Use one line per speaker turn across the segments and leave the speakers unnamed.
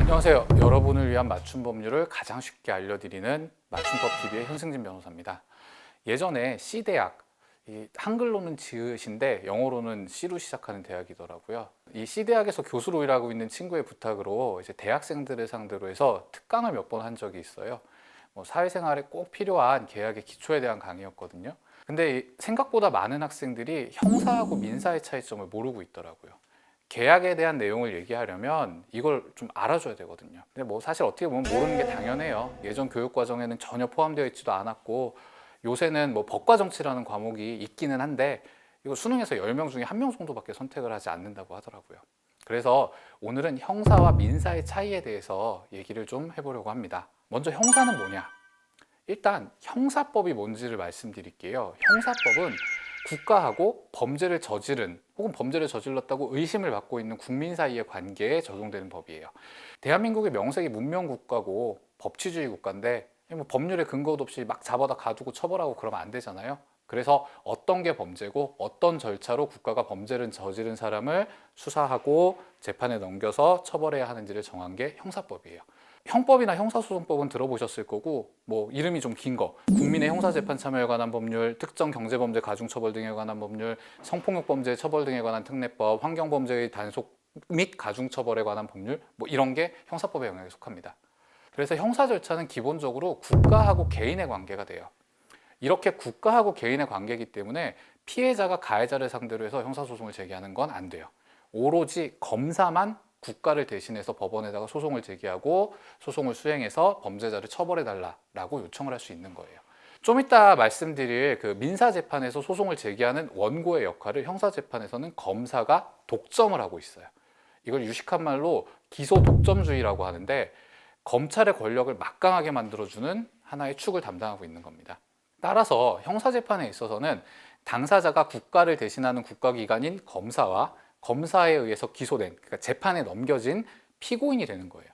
안녕하세요. 여러분을 위한 맞춤 법률을 가장 쉽게 알려드리는 맞춤법 TV의 현승진 변호사입니다. 예전에 C 대학 이 한글로는 지읒인데 영어로는 C로 시작하는 대학이더라고요. 이 C 대학에서 교수로 일하고 있는 친구의 부탁으로 이제 대학생들을 상대로 해서 특강을 몇 번 한 적이 있어요. 뭐 사회생활에 꼭 필요한 계약의 기초에 대한 강의였거든요. 근데 이 생각보다 많은 학생들이 형사하고 민사의 차이점을 모르고 있더라고요. 계약에 대한 내용을 얘기하려면 이걸 좀 알아줘야 되거든요. 근데 뭐 사실 어떻게 보면 모르는 게 당연해요. 예전 교육 과정에는 전혀 포함되어 있지도 않았고 요새는 뭐 법과 정치라는 과목이 있기는 한데 이거 수능에서 10명 중에 한명 정도밖에 선택을 하지 않는다고 하더라고요. 그래서 오늘은 형사와 민사의 차이에 대해서 얘기를 좀 해보려고 합니다. 먼저 형사는 뭐냐? 일단 형사법이 뭔지를 말씀드릴게요. 형사법은 국가하고 범죄를 저지른 혹은 범죄를 저질렀다고 의심을 받고 있는 국민 사이의 관계에 적용되는 법이에요. 대한민국의 명색이 문명 국가고 법치주의 국가인데 뭐 법률에 근거도 없이 막 잡아다 가두고 처벌하고 그러면 안 되잖아요. 그래서 어떤 게 범죄고 어떤 절차로 국가가 범죄를 저지른 사람을 수사하고 재판에 넘겨서 처벌해야 하는지를 정한 게 형사법이에요. 형법이나 형사소송법은 들어보셨을 거고 뭐 이름이 좀 긴 거. 국민의 형사재판 참여에 관한 법률 특정 경제범죄 가중처벌 등에 관한 법률 성폭력 범죄 처벌 등에 관한 특례법 환경범죄의 단속 및 가중처벌에 관한 법률 뭐 이런 게 형사법의 영역에 속합니다. 그래서 형사 절차는 기본적으로 국가하고 개인의 관계가 돼요 이렇게 국가하고 개인의 관계이기 때문에 피해자가 가해자를 상대로 해서 형사소송을 제기하는 건 안 돼요 오로지 검사만 국가를 대신해서 법원에다가 소송을 제기하고 소송을 수행해서 범죄자를 처벌해 달라라고 요청을 할 수 있는 거예요. 좀 이따 말씀드릴 그 민사 재판에서 소송을 제기하는 원고의 역할을 형사 재판에서는 검사가 독점을 하고 있어요. 이걸 유식한 말로 기소 독점주의라고 하는데 검찰의 권력을 막강하게 만들어주는 하나의 축을 담당하고 있는 겁니다. 따라서 형사 재판에 있어서는 당사자가 국가를 대신하는 국가기관인 검사와 검사에 의해서 기소된 그러니까 재판에 넘겨진 피고인이 되는 거예요.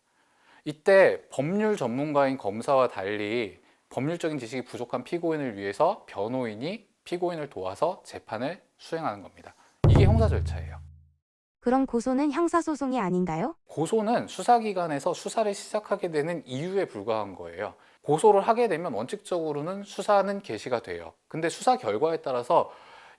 이때 법률 전문가인 검사와 달리 법률적인 지식이 부족한 피고인을 위해서 변호인이 피고인을 도와서 재판을 수행하는 겁니다. 이게 형사 절차예요.
그럼 고소는 형사소송이 아닌가요?
고소는 수사기관에서 수사를 시작하게 되는 이유에 불과한 거예요. 고소를 하게 되면 원칙적으로는 수사는 개시가 돼요. 근데 수사 결과에 따라서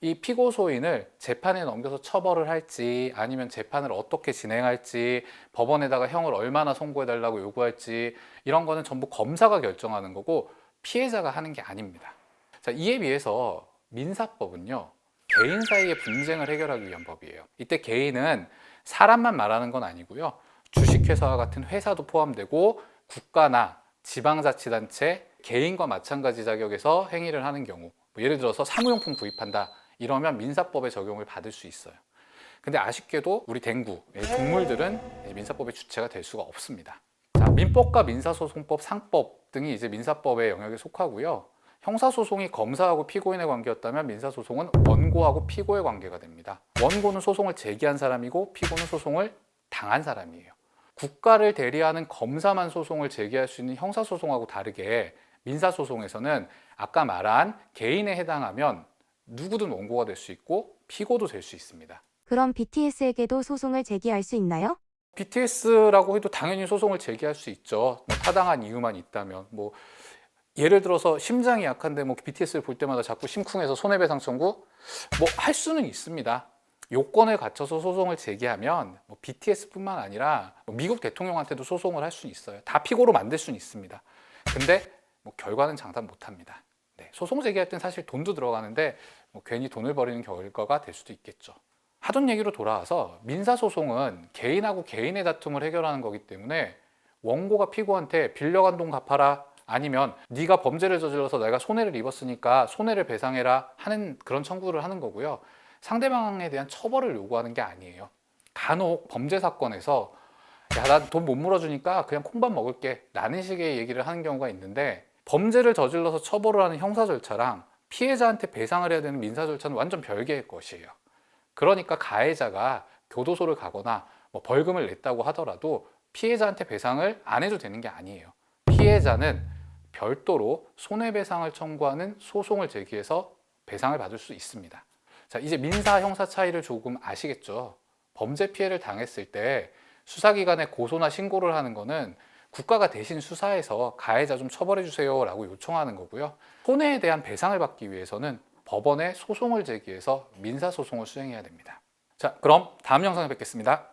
이 피고소인을 재판에 넘겨서 처벌을 할지 아니면 재판을 어떻게 진행할지 법원에다가 형을 얼마나 선고해 달라고 요구할지 이런 거는 전부 검사가 결정하는 거고 피해자가 하는 게 아닙니다. 자, 이에 비해서 민사법은요. 개인 사이의 분쟁을 해결하기 위한 법이에요. 이때 개인은 사람만 말하는 건 아니고요. 주식회사와 같은 회사도 포함되고 국가나 지방자치단체, 개인과 마찬가지 자격에서 행위를 하는 경우 뭐 예를 들어서 사무용품 구입한다 이러면 민사법의 적용을 받을 수 있어요. 근데 아쉽게도 우리 댕구, 동물들은 민사법의 주체가 될 수가 없습니다. 자, 민법과 민사소송법, 상법 등이 이제 민사법의 영역에 속하고요. 형사소송이 검사하고 피고인의 관계였다면 민사소송은 원고하고 피고의 관계가 됩니다. 원고는 소송을 제기한 사람이고 피고는 소송을 당한 사람이에요. 국가를 대리하는 검사만 소송을 제기할 수 있는 형사소송하고 다르게 민사소송에서는 아까 말한 개인에 해당하면 누구든 원고가 될 수 있고 피고도 될 수 있습니다.
그럼 BTS에게도 소송을 제기할 수 있나요?
BTS라고 해도 당연히 소송을 제기할 수 있죠. 뭐 타당한 이유만 있다면 뭐 예를 들어서 심장이 약한데 뭐 BTS를 볼 때마다 자꾸 심쿵해서 손해배상 청구 뭐 할 수는 있습니다. 요건을 갖춰서 소송을 제기하면 뭐 BTS뿐만 아니라 뭐 미국 대통령한테도 소송을 할수 있어요. 다 피고로 만들 수는 있습니다. 근데 뭐 결과는 장담 못합니다. 네, 소송 제기할 땐 사실 돈도 들어가는데 뭐 괜히 돈을 버리는 결과가 될 수도 있겠죠. 하던 얘기로 돌아와서 민사 소송은 개인하고 개인의 다툼을 해결하는 거기 때문에 원고가 피고한테 빌려간 돈 갚아라 아니면 네가 범죄를 저질러서 내가 손해를 입었으니까 손해를 배상해라 하는 그런 청구를 하는 거고요. 상대방에 대한 처벌을 요구하는 게 아니에요. 간혹 범죄 사건에서 야, 나돈못 물어주니까 그냥 콩밥 먹을게 라는 식의 얘기를 하는 경우가 있는데 범죄를 저질러서 처벌을 하는 형사 절차랑 피해자한테 배상을 해야 되는 민사 절차는 완전 별개의 것이에요. 그러니까 가해자가 교도소를 가거나 뭐 벌금을 냈다고 하더라도 피해자한테 배상을 안 해도 되는 게 아니에요. 피해자는 별도로 손해배상을 청구하는 소송을 제기해서 배상을 받을 수 있습니다. 자, 이제 민사 형사 차이를 조금 아시겠죠? 범죄 피해를 당했을 때 수사기관에 고소나 신고를 하는 거는 국가가 대신 수사해서 가해자 좀 처벌해 주세요라고 요청하는 거고요. 손해에 대한 배상을 받기 위해서는 법원에 소송을 제기해서 민사 소송을 수행해야 됩니다. 자, 그럼 다음 영상에 뵙겠습니다.